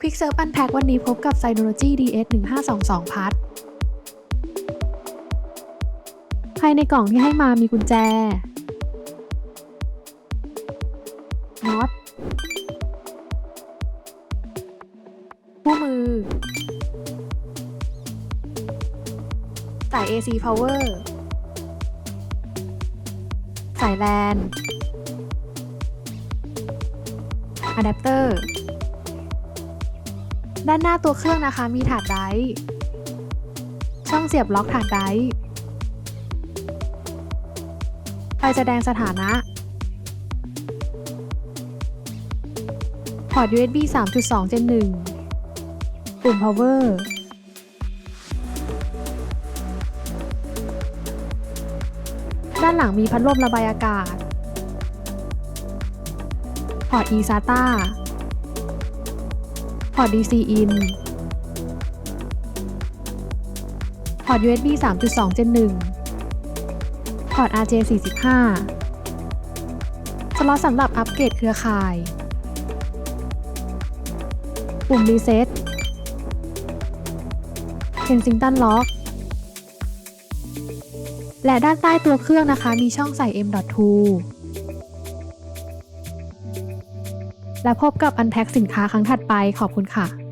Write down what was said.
Quick Serve Unpack วันนี้พบกับ Synology DS 1522พัทภายในกล่องที่ให้มามีกุญแจ น็อต คู่มือ สาย AC Power สายแลนอะแดปเตอร์ ด้านหน้าตัวเครื่องนะคะมีถาดไดร์ช่องเสียบล็อกถาดไดร์ไฟแสดงสถานะ พอร์ต USB 3.2 Gen 1 ปุ่ม power ด้านหลังมีพัดลมระบายอากาศ พอร์ต eSATA พอร์ต DC in พอร์ต USB 3.2 Gen 1 พอร์ต RJ45 สล็อตสำหรับอัปเกรดเครือข่าย ปุ่ม Reset Kensington Lock และด้านใต้ตัวเครื่องนะคะ มีช่องใส่ M.2 และพบกับ Unpack สินค้าครั้งถัดไปขอบคุณค่ะ